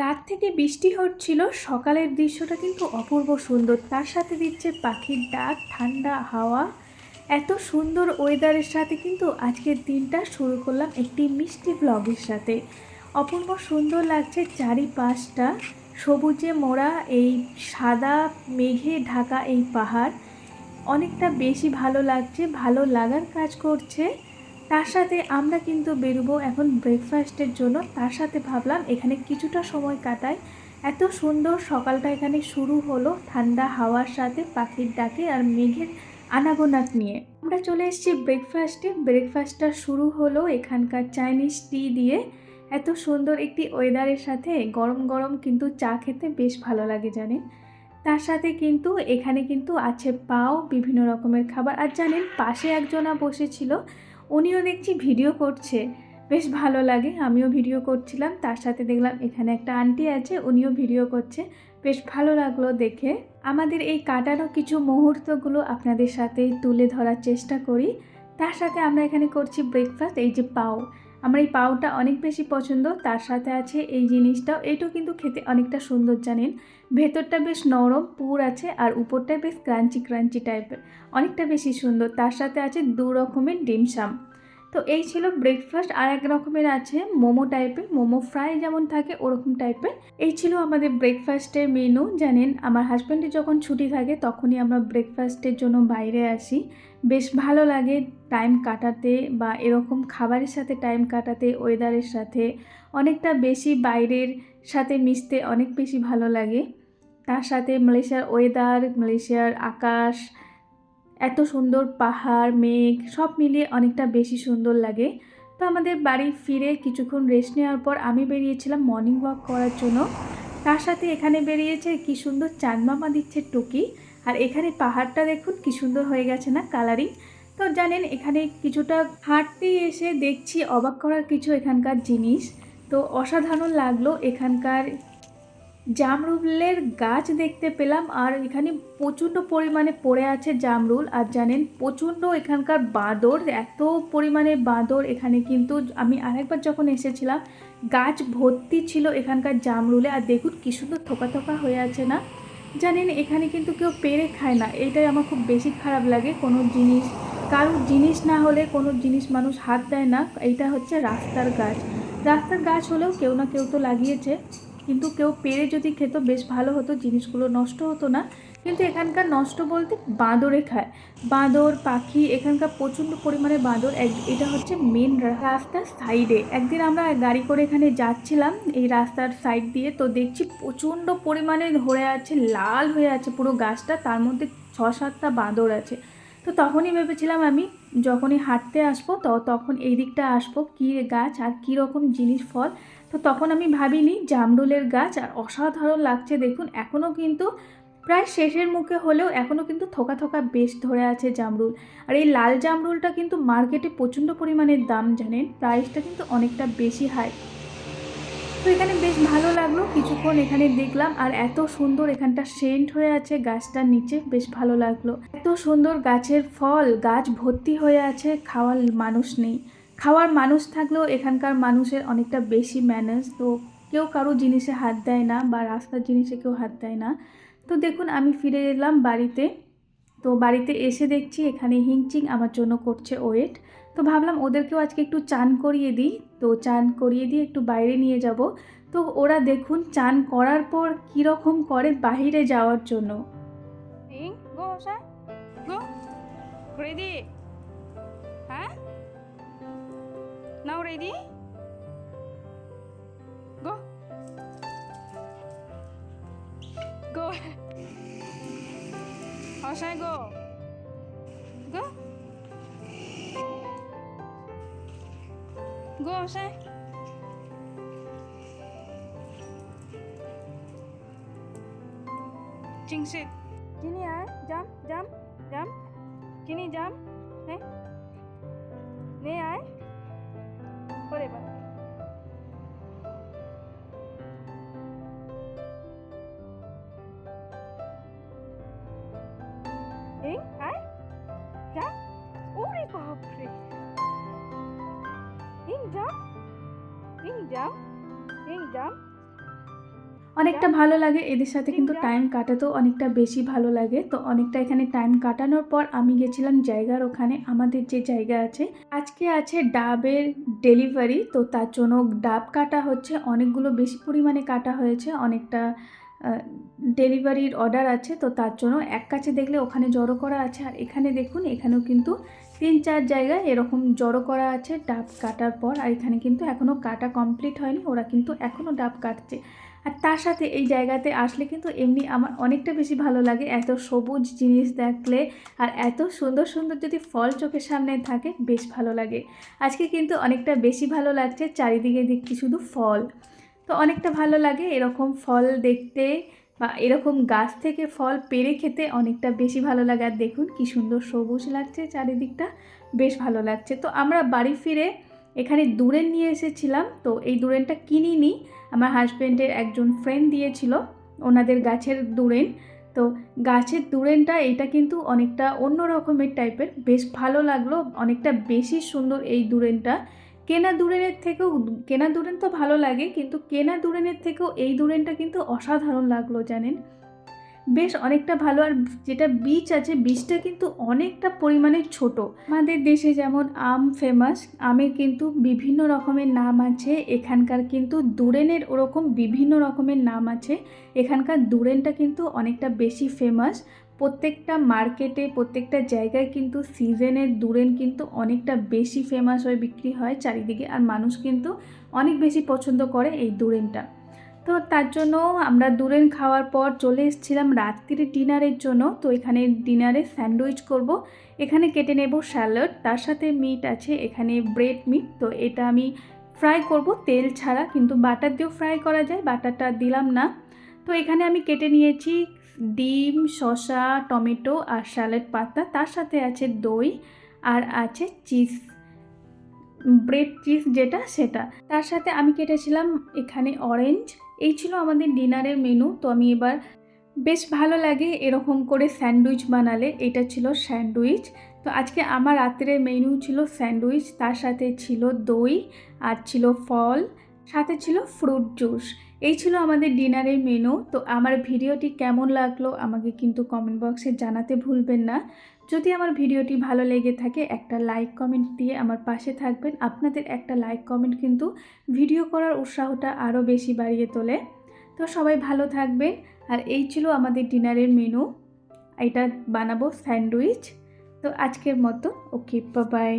রাত থেকে বৃষ্টি হচ্ছিল, সকালের দৃশ্যটা কিন্তু অপূর্ব সুন্দর। তার সাথে দিচ্ছে পাখির ডাক, ঠান্ডা হাওয়া। এত সুন্দর ওয়েদারের সাথে কিন্তু আজকের দিনটা শুরু করলাম একটি মিষ্টি ব্লগের সাথে। অপূর্ব সুন্দর লাগছে চারিপাশটা। সবুজে মোড়া এই সাদা মেঘে ঢাকা এই পাহাড়। অনেকটা বেশি ভালো লাগছে, ভালো লাগার কাজ করছে। তার সাথে আমরা কিন্তু বেরোবো এখন ব্রেকফাস্টের জন্য। তার সাথে ভাবলাম এখানে কিছুটা সময় কাটাই। এত সুন্দর সকালটা এখানে শুরু হলো ঠান্ডা হাওয়ার সাথে, পাখির ডাকে আর মেঘের আনাগোনাট নিয়ে। আমরা চলে এসেছি ব্রেকফাস্টে ব্রেকফাস্টটা শুরু হলো এখানকার চাইনিজ টি দিয়ে। এত সুন্দর একটি ওয়েদারের সাথে গরম গরম কিন্তু চা খেতে বেশ ভালো লাগে, জানেন? তার সাথে কিন্তু এখানে কিন্তু আছে পাও, বিভিন্ন রকমের খাবার। আর জানেন, পাশে একজনা বসেছিল। উনিও দেখছি ভিডিও করছে। বেশ ভালো লাগে, আমিও ভিডিও করছিলাম, তার সাথে দেখলাম এখানে একটা আন্টি আছে, উনিও ভিডিও করছে। বেশ ভালো লাগল দেখে। আমাদের এই কাটানো কিছু মুহূর্তগুলো আপনাদের সাথে তুলে ধরার চেষ্টা করি। তার সাথে আমরা এখানে করছি ব্রেকফাস্ট এই যে পাও। আমার এই পাউটা অনেক বেশি পছন্দ, তার সাথে আছে এই জিনিসটাও। এটাও কিন্তু খেতে অনেকটা সুন্দর, জানেন? ভেতরটা বেশ নরম, পুর আছে, আর উপরটা বেশ ক্রাঞ্চি ক্রাঞ্চি টাইপের। অনেকটা বেশি সুন্দর, তার সাথে আছে দু রকমের ডিমসাম তো এই ছিল ব্রেকফাস্ট আর এক রকমের আছে মোমো টাইপের মোমো ফ্রাই যেমন থাকে ওরকম টাইপের এই ছিল আমাদের ব্রেকফাস্টের মেনু জানেন আমার হাজব্যান্ডের যখন ছুটি থাকে তখনই আমরা ব্রেকফাস্টের জন্য বাইরে আসি। বেশ ভালো লাগে টাইম কাটাতে বা এরকম খাবারের সাথে টাইম কাটাতে ওয়েদারের সাথে। অনেকটা বেশি বাইরের সাথে মিশতে অনেক বেশি ভালো লাগে। তার সাথে মালয়েশিয়ার ওয়েদার মালয়েশিয়ার আকাশ এত সুন্দর পাহাড়, মেঘ, সব মিলিয়ে অনেকটা বেশি সুন্দর লাগে। তো আমাদের বাড়ি ফিরে কিছুক্ষণ রেস্ট নেওয়ার পর আমি বেরিয়েছিলাম মর্নিং ওয়াক করার জন্য। তার সাথে এখানে বেরিয়েছে কি সুন্দর চাঁদমামা দিচ্ছে টুকি। আর এখানে পাহাড়টা দেখুন কি সুন্দর হয়ে গেছে না কালারিং তো জানেন এখানে কিছুটা হাঁটতে এসে দেখছি অবাক করার কিছু এখানকার জিনিস। তো অসাধারণ লাগল এখানকার জামরুলের গাছ দেখতে পেলাম, আর এখানে প্রচণ্ড পরিমাণে পড়ে আছে জামরুল। আর জানেন, প্রচণ্ড এখানকার বাঁদর, এত পরিমাণে বাঁদর এখানে কিন্তু। আমি আরেকবার যখন এসেছিলাম, গাছ ভর্তি ছিল এখানকার জামরুলে, আর দেখুন কী সুন্দর থোকা থোকা হয়ে আছে না? জানেন, এখানে কিন্তু কেউ পেরে খায় না এইটাই আমার খুব বেশি খারাপ লাগে, কোনো জিনিস, কারোর জিনিস না হলে কোনো জিনিস মানুষ হাত দেয় না, এইটা হচ্ছে রাস্তার গাছ। রাস্তার গাছ হলেও কেউ না কেউ তো লাগিয়েছে। কিন্তু কেউ পেরে যদি খেত, বেশ ভালো হতো, জিনিসগুলো নষ্ট হতো না। কিন্তু এখানকার নষ্ট বলতে বাঁদরে খায় বাঁদর, পাখি, এখানকার প্রচণ্ড পরিমাণে বাঁদর। এটা হচ্ছে মেন রাস্তার সাইডে একদিন আমরা গাড়ি করে এখানে যাচ্ছিলাম, এই রাস্তার সাইড দিয়ে, তো দেখছি প্রচণ্ড পরিমাণে ধরে আছে, লাল হয়ে আছে পুরো গাছটা। তার মধ্যে ছ সাতটা বাঁদর আছে। তো তখনই ভেবেছিলাম আমি যখনই হাঁটতে আসব, তো তখন এই দিকটা আসব, কী গাছ আর কী রকম জিনিস ফল। তো তখন আমি ভাবিনি জামরুলের গাছ আর অসাধারণ লাগছে দেখুন এখনও কিন্তু প্রায় শেষের মুখে হলেও এখনও কিন্তু থোকা থোকা বেশ ধরে আছে জামরুল। আর এই লাল জামরুলটা কিন্তু মার্কেটে প্রচণ্ড পরিমাণে দাম জানেন, প্রাইসটা কিন্তু অনেকটা বেশি হাই তো এখানে বেশ ভালো লাগল। কিছুক্ষণ এখানে দেখলাম আর এত সুন্দর এখানটা সেন্ট হয়ে আছে গাছটার নিচে, বেশ ভালো লাগল। এত সুন্দর গাছের ফল, গাছ ভর্তি হয়ে আছে, খাওয়ার মানুষ নেই। খাওয়ার মানুষ থাকলেও এখানকার মানুষের অনেকটা বেশি ম্যানেজ তো কেউ কারও জিনিসে হাত দেয় না বা রাস্তার জিনিসে কেউ হাত দেয় না। তো দেখুন, আমি ফিরে এলাম বাড়িতে। তো বাড়িতে এসে দেখছি এখানে হিংচিং আমার জন্য করছে ওয়েট। তো ভাবলাম ওদেরকেও আজকে একটু চান করিয়ে দিই তো চান করিয়ে দিয়ে একটু বাইরে নিয়ে যাব তো ওরা দেখুন চান করার পর কীরকম করে বাহিরে যাওয়ার জন্য go outside. Go. Ready? Huh? Now Gå seg. Cingsit. Gini ya, jam, jam, jam. Gini jam. Nih. Nih ya. Boleh, Pak. অনেকটা ভালো লাগে এদের সাথে কিন্তু টাইম কাটাতেও অনেকটা বেশি ভালো লাগে। তো অনেকটা এখানে টাইম কাটানোর পর আমি গেছিলাম জায়গার ওখানে আমাদের যে জায়গা আছে। আজকে আছে ডাবের ডেলিভারি তো তার জন্য ডাব কাটা হচ্ছে। অনেকগুলো বেশি পরিমাণে কাটা হয়েছে অনেকটা ডেলিভারির অর্ডার আছে। তো তার জন্য এক কাছে দেখলে ওখানে জড়ো করা আছে। আর এখানে দেখুন এখানেও কিন্তু তিন চার জায়গায় এরকম জড়ো করা আছে ডাব কাটার পর, আর এখানে কিন্তু এখনও কাটা কমপ্লিট হয়নি, ওরা কিন্তু এখনও ডাব কাটছে। আর তার সাথে এই জায়গাতে আসলে কিন্তু এমনি আমার অনেকটা বেশি ভালো লাগে, এত সবুজ জিনিস দেখলে আর এত সুন্দর সুন্দর যদি ফল চোখের সামনে থাকে, বেশ ভালো লাগে। আজকে কিন্তু অনেকটা বেশি ভালো লাগছে, চারিদিকে দেখছি শুধু ফল। তো অনেকটা ভালো লাগে এরকম ফল দেখতে বা এরকম গাছ থেকে ফল পেরে খেতে অনেকটা বেশি ভালো লাগে। আর দেখুন কি সুন্দর সবুজ লাগছে চারিদিকটা, বেশ ভালো লাগছে। তো আমরা বাড়ি ফিরে এখানে দূরেন নিয়ে এসেছিলাম, তো এই দূরেনটা কিনিনি। আমার হাজব্যান্ডের একজন ফ্রেন্ড দিয়েছিল, ওনাদের গাছের দূরেন। তো গাছের দূরেনটা এটা কিন্তু অনেকটা অন্য রকমের টাইপের বেশ ভালো লাগল, অনেকটা বেশি সুন্দর এই দূরেনটা। কেনা দূরেনের থেকেও কেনা দূরেন তো ভালো লাগে, কিন্তু কেনা দূরেনের থেকেও এই দূরেনটা কিন্তু অসাধারণ লাগল জানেন। বেশ অনেকটা ভালো আর যেটা বীজ আছে বীজটা কিন্তু অনেকটা পরিমাণে ছোট। আমাদের দেশে যেমন আম ফেমাস আমের কিন্তু বিভিন্ন রকমের নাম আছে, এখানকার কিন্তু দূরেনের ওরকম বিভিন্ন রকমের নাম আছে, এখানকার দূরেনটা কিন্তু অনেকটা বেশি ফেমাস প্রত্যেকটা মার্কেটে, প্রত্যেকটা জায়গায় কিন্তু সিজনের দূরেন কিন্তু অনেকটা বেশি ফেমাস হয়ে বিক্রি হয় চারিদিকে আর মানুষ কিন্তু অনেক বেশি পছন্দ করে এই দূরেনটা। তো তার জন্য আমরা দূরেন খাওয়ার পর চলে এসেছিলাম রাত্রির ডিনারের জন্য। তো এখানে ডিনারে স্যান্ডউইচ করব। এখানে কেটে নেব স্যালাড, তার সাথে মিট আছে, এখানে ব্রেড মিট তো এটা আমি ফ্রাই করব, তেল ছাড়া, কিন্তু বাটার দিয়েও ফ্রাই করা যায়, বাটারটা দিলাম না। তো এখানে আমি কেটে নিয়েছি ডিম, শসা, টমেটো আর স্যালাড পাতা। তার সাথে আছে দই আর আছে চিজ, ব্রেড চিজ যেটা, সেটা। তার সাথে আমি কেটেছিলাম এখানে অরেঞ্জ। এই ছিল আমাদের ডিনারের মেনু। তো আমি এবার বেশ ভালো লাগে এরকম করে স্যান্ডউইচ বানালে। এটা ছিল স্যান্ডউইচ। তো আজকে আমার রাত্রের মেনু ছিল স্যান্ডউইচ। তার সাথে ছিল দই আর ছিল ফল। সাথে ছিল ফ্রুট জুস এই ছিল আমাদের ডিনারের মেনু তো আমার ভিডিওটি কেমন লাগল আমাকে কিন্তু কমেন্ট বক্সে জানাতে ভুলবেন না। যদি আমার ভিডিওটি ভালো লেগে থাকে, একটা লাইক কমেন্ট দিয়ে আমার পাশে থাকবেন। আপনাদের একটা লাইক কমেন্ট কিন্তু ভিডিও করার উৎসাহটা আরও বেশি বাড়িয়ে তোলে। তো সবাই ভালো থাকবেন। আর এই ছিল আমাদের ডিনারের মেনু এটা বানাবো স্যান্ডউইচ। তো আজকের মতো ওকে বাই